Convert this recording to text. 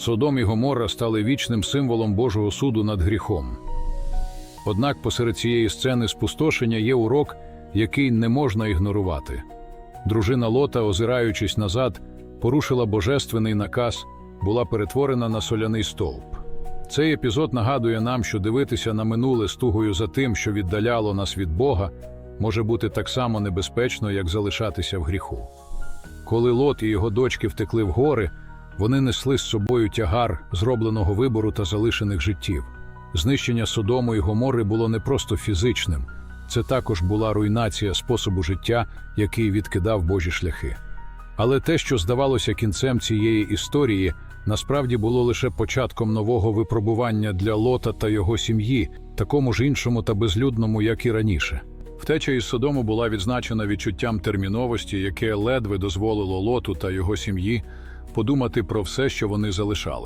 Содом і Гоморра стали вічним символом Божого суду над гріхом. Однак посеред цієї сцени спустошення є урок, який не можна ігнорувати. Дружина Лота, озираючись назад, порушила божественний наказ, була перетворена на соляний стовп. Цей епізод нагадує нам, що дивитися на минуле з тугою за тим, що віддаляло нас від Бога, може бути так само небезпечно, як залишатися в гріху. Коли Лот і його дочки втекли в гори, вони несли з собою тягар зробленого вибору та залишених життів. Знищення Содому і Гомори було не просто фізичним, це також була руйнація способу життя, який відкидав Божі шляхи. Але те, що здавалося кінцем цієї історії, насправді було лише початком нового випробування для Лота та його сім'ї, такому ж іншому та безлюдному, як і раніше. Втеча із Содому була відзначена відчуттям терміновості, яке ледве дозволило Лоту та його сім'ї подумати про все, що вони залишали.